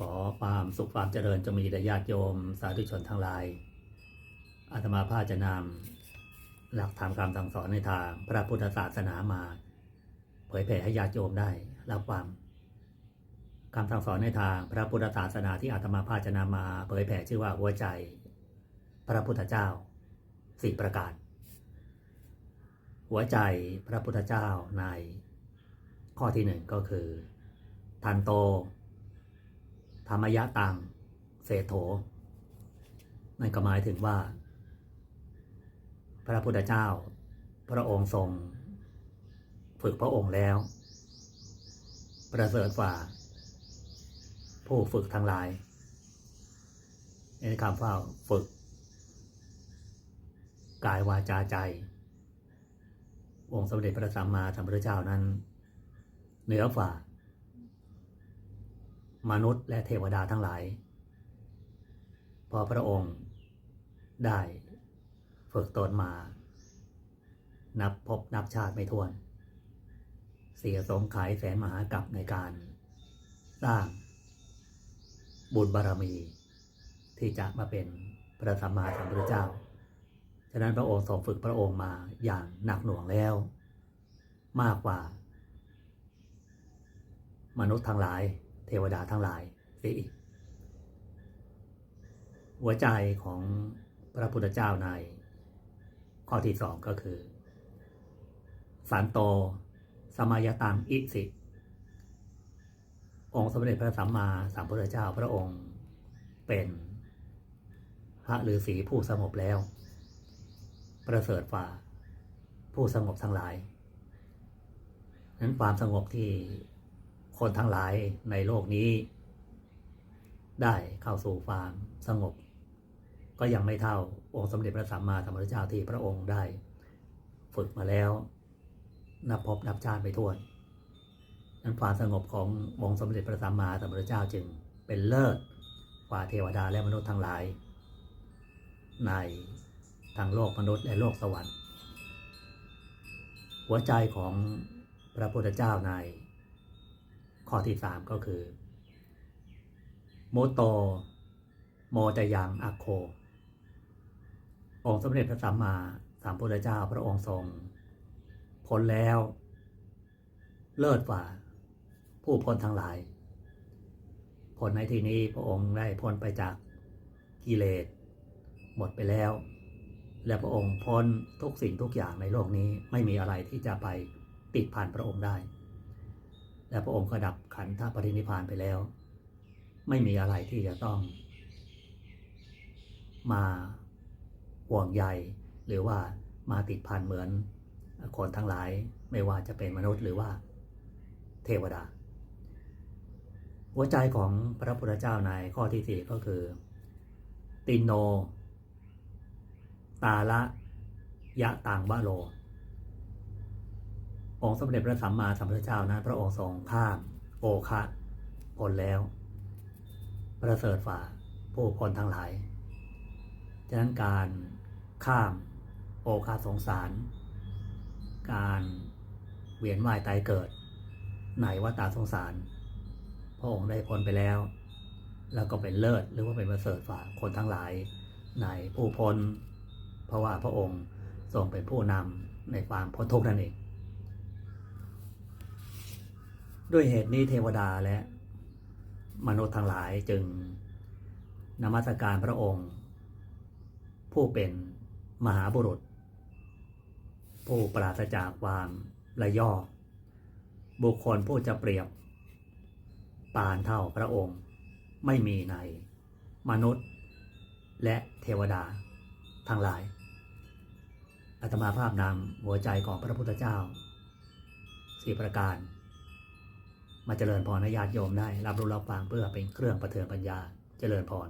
ขอความสุขความเจริญจะมีแด่ญาติโยม สาธุชนทั้งหลาย อาตมาภาจะนำหลักธรรมคำสั่งสอนในทางพระพุทธศาสนามา เผยแผ่ให้ญาติโยมได้รับฟังคำสั่งสอนในทางพระพุทธศาสนาที่อาตมาภาจะนำมา เผยแผ่ชื่อว่าหัวใจ พระพุทธเจ้าสี่ประการ หัวใจพระพุทธเจ้าใน ข้อที่หนึ่งก็คือ ทันโต ธรรมยะตังเศโถนั่นก็หมายถึงว่า พระพุทธเจ้า พระองค์ทรง ฝึกพระองค์แล้ว ประเสริฐฝ่า ผู้ฝึกทั้งหลายในคำว่าฝึก กายวาจาใจ องค์สมเด็จพระสัมมาสัมพุทธเจ้านั้น เหนือฝ่า มนุษย์และเทวดาทั้งหลาย พอพระองค์ได้ฝึกตนมา นับพบนับชาติไม่ถ้วน เสียสงขายแสนมหากรัปในการสร้างบุญบารมี ที่จะมาเป็นพระสัมมาสัมพุทธเจ้า ฉะนั้นพระองค์ทรงฝึกพระองค์มาอย่างหนักหน่วงแล้ว มากกว่า มนุษย์ทั้งหลาย เทวดาทั้งหลายเสียอีก หัวใจของพระพุทธเจ้าในข้อที่สองก็คือ สันโต สมายตังอิสิ องค์สมเด็จพระสัมมาสัมพุทธเจ้าพระองค์เป็นพระฤาษีผู้สงบแล้ว ประเสริฐฝ่าผู้สงบทั้งหลาย นั้นความสงบที่ คนทั้งหลายในโลกนี้ ได้เข้าสู่ความสงบ ก็ยังไม่เท่าองค์สมเด็จพระสัมมาสัมพุทธเจ้าที่พระองค์ได้ ฝึกมาแล้ว นับพบนับชาติไปทั่วนั้นความสงบขององค์สมเด็จพระสัมมาสัมพุทธเจ้าจึงเป็นเลิศกว่าเทวดาและมนุษย์ทั้งหลาย ในทางโลกมนุษย์และโลกสวรรค์ หัวใจของพระพุทธเจ้าใน ข้อที่สามก็คือ โมโต โมจยังอโค องค์สมเด็จพระสัมมาสัมพุทธเจ้าพระองค์ทรงพ้นแล้ว เลิศกว่า ผู้พ้นทั้งหลายพ้นในที่นี้พระองค์ได้พ้นไปจากกิเลสหมดไปแล้ว และพระองค์พ้นทุกสิ่งทุกอย่างในโลกนี้ไม่มีอะไรที่จะไปติดพันพระองค์ได้ และพระองค์ก็ดับขันธปรินิพพานไปแล้ว ไม่มีอะไรที่จะต้อง มาห่วงใยหรือว่ามาติดพันเหมือนคนทั้งหลายไม่ว่าจะเป็นมนุษย์หรือว่าเทวดา หัวใจของพระพุทธเจ้าในข้อที่สี่ก็คือ ตินโน ตาละยะตังวะโล องค์สมเด็จพระสัมมาสัมพุทธเจ้านั้น พระองค์ทรงข้ามโอคะพ้นแล้ว ประเสริฐฝ่าผู้คนทั้งหลาย ฉะนั้นการข้ามโอคาสงสาร การเวียนว่ายตายเกิดในวัฏสงสาร พระองค์ได้พ้นไปแล้ว แล้วก็เป็นเลิศหรือว่าเป็นประเสริฐฝ่าคนทั้งหลายในผู้พ้น เพราะว่าพระองค์ทรงเป็นผู้นำในความพ้นทุกข์นั่นเอง ด้วยเหตุนี้เทวดาและ มนุษย์ทั้งหลายจึงนมัสการพระองค์ ผู้เป็นมหาบุรุษ ผู้ปราศจากความละย่อบุคคลผู้จะเปรียบ ปานเท่าพระองค์ไม่มีในมนุษย์ และเทวดาทั้งหลายอาตมาภาพนำหัวใจของพระพุทธเจ้าสี่ประการ มาเจริญพรให้ญาติโยมได้ รับรู้รับฟังเพื่อเป็นเครื่องประเทืองปัญญาเจริญพร